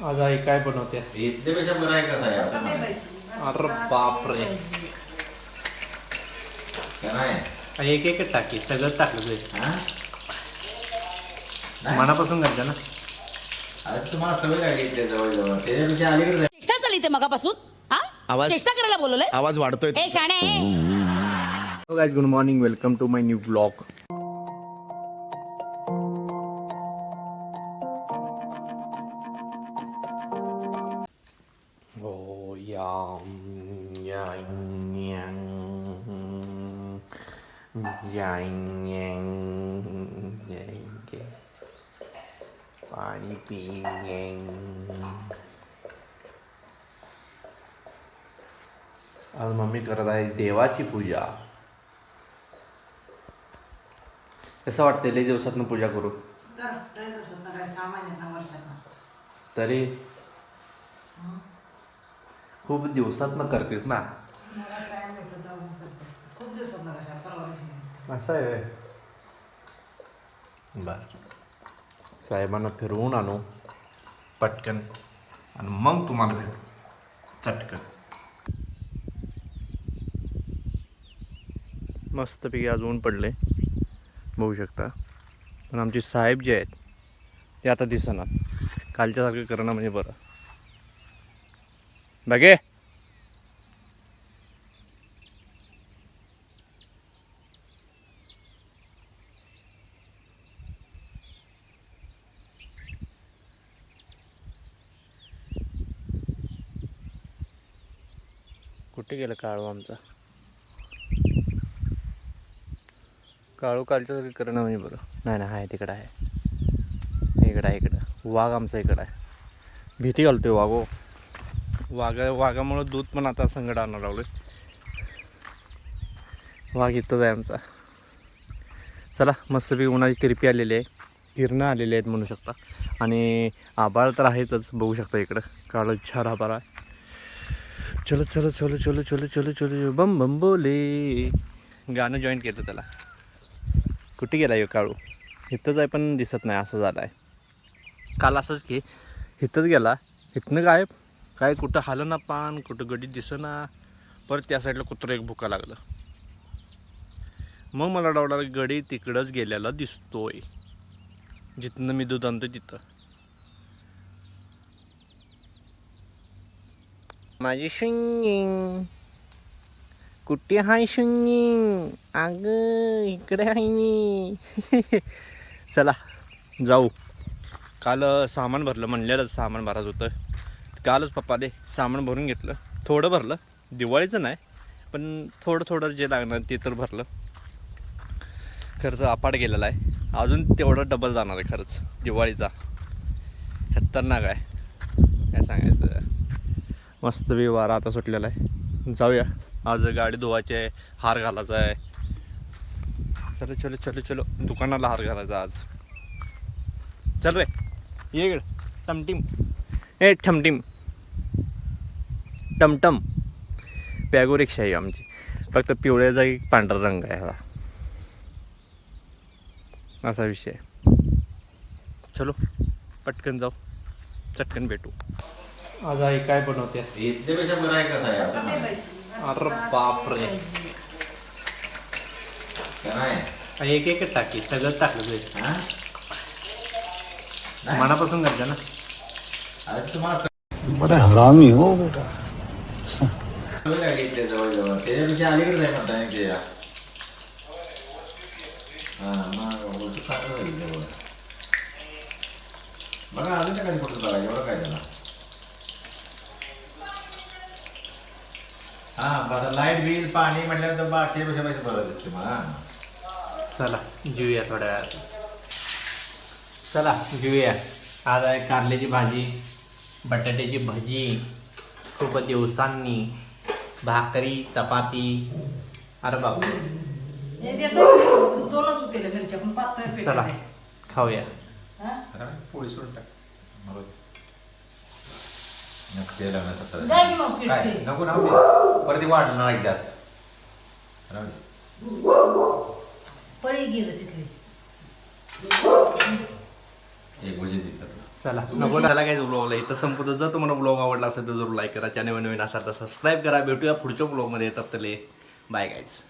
आज आई काय बनवतेस? इथल्यापेक्षा बरं आहे कसं आहे असं म्हणायचं. अरे बापरे. नाही. एक एक टाकी सगळं टाकलं तुझे. मनापासून घरच्या ना? अरे तुम्हाला सवय लागली इथल्या जवळ जवळ. त्याच्यापेक्षा अलीकडे जाय. चेष्टा चालली ते मगापासून. हा? आवाज- चेष्टा करायला बोलवलंय आवाज वाढतोय. ए शाणे guys good morning welcome to my new blog पाणी पिंग आज मम्मी करत आहे देवाची पूजा. कसं वाटतं लई दिवसातनं पूजा करू. तरी खूप दिवसातनं करतेस ना? असं आहे. बर. साहेबांना फिरवून आणू पटकन आणि मग तुम्हाला भेटू. चटकन. मस्तपैकी आज ऊन पडले बघू शकता. पण आमचे साहेब जे आहेत ते आता दिसणार. कालच्यासारखं करणं म्हणजे बरं. बघे कुठे गेलं काळू आमचा? काळू कालच्यासारखं करणं म्हणजे बरं. नाही नाही आहे तिकडं आहे. इकडं आहे इकडं. वाघ आमचा इकडं आहे. भीती घालतोय वाघो हो. वाघा वाघामुळं दूध पण आता संकट आणणार लावलं वाघ इथंच आहे आमचा. चला मस्तपैकी उन्हाची तिरपी आलेली आहे. किरणं आलेली आहेत म्हणू शकता. आणि आभाळ तर आहेतच बघू शकता इकडं. काळ छार आबाळ आहे चलो चलो चलो चलो चलो चलो चलो बम बम बोले. गाणं जॉईन केलं त्याला. कुठे गेला यो काळू? इथंच आहे पण दिसत नाही असं झालं आहे काल असंच की इथंच गेला. इथनं गायब? काय कुठं हालं ना पान कुठं गडी दिसना परत त्या साईडला कुत्रं एक भुका लागलं. मग मला डावडा गडी तिकडंच गेलेला दिसतोय. जिथनं मी दूध आणतो तिथं. माझी शिंगिंग. कुठे हाय शिंगिंग? अग इकडे आहे मी. चला जाऊ. काल सामान भरलं म्हणलेलं सामान भरायचं होतं. कालच पप्पाने सामान भरून घेतलं. थोडं भरलं दिवाळीचं नाही पण थोडं थोडं जे लागणार ते तर भरलं. खर्च अपाट गेलेला आहे. अजून तेवढं डबल जाणार आहे खर्च दिवाळीचा. खतरनाक आहे. काय सांगायचं? मस्त बी वारा आता सुटलेला आहे. जाऊया. आज गाडी धुवायची आहे हार घालायचा आहे. चलो चलो चलो चलो. दुकानाला हार घालायचा आज. चल रे. ये इकडं. टमटिम ए ठमटिम टमटम. पॅगो रिक्षा आहे आमची. फक्त पिवळ्या जागी पांढरा रंग आहे ह्याला असा विषय आहे. चलो पटकन जाऊ. चटकन भेटू. आज आई काय बरं म्हणायचं. अरे बापरे. एक एक टाकी सगळं टाकलं हा? मनापासून घरच्या ना. तुम्हाला बड़ा हरामी हो बेटा. सवय इथल्या त्याच्यापेक्षा अलीकडे म्हणता मग चांगलं झालं जवळ बघा त्या कुठं बघा एवढं काय हा बरं लाइट बिल पाणी म्हटल्यानंतर बाकीपेक्षा पैसे बरं दिसते मला चला जेऊया थोड्या वेळात. चला जेऊया आज आहे कारल्याची भाजी बटाट्याची भजी. खूप दिवसांनी भाकरी चपाती अरे बाप दोनच होते मिरच्या पण पातळ पेटले. चला खाऊया. हा? पोळी सोडून टाक. बरोबर नको राहू परत नाही जास्त. राहू पळी गेलं तिथली. एक चला नको त्याला काय ब्लॉगला इथं संपतो जर तुम्हाला ब्लॉग आवडला असेल तर जरूर लाईक करा. चॅनल नवीन असाल तर सबस्क्राईब करा. भेटूया पुढच्या ब्लॉगमध्ये तप्तले बाय गाईज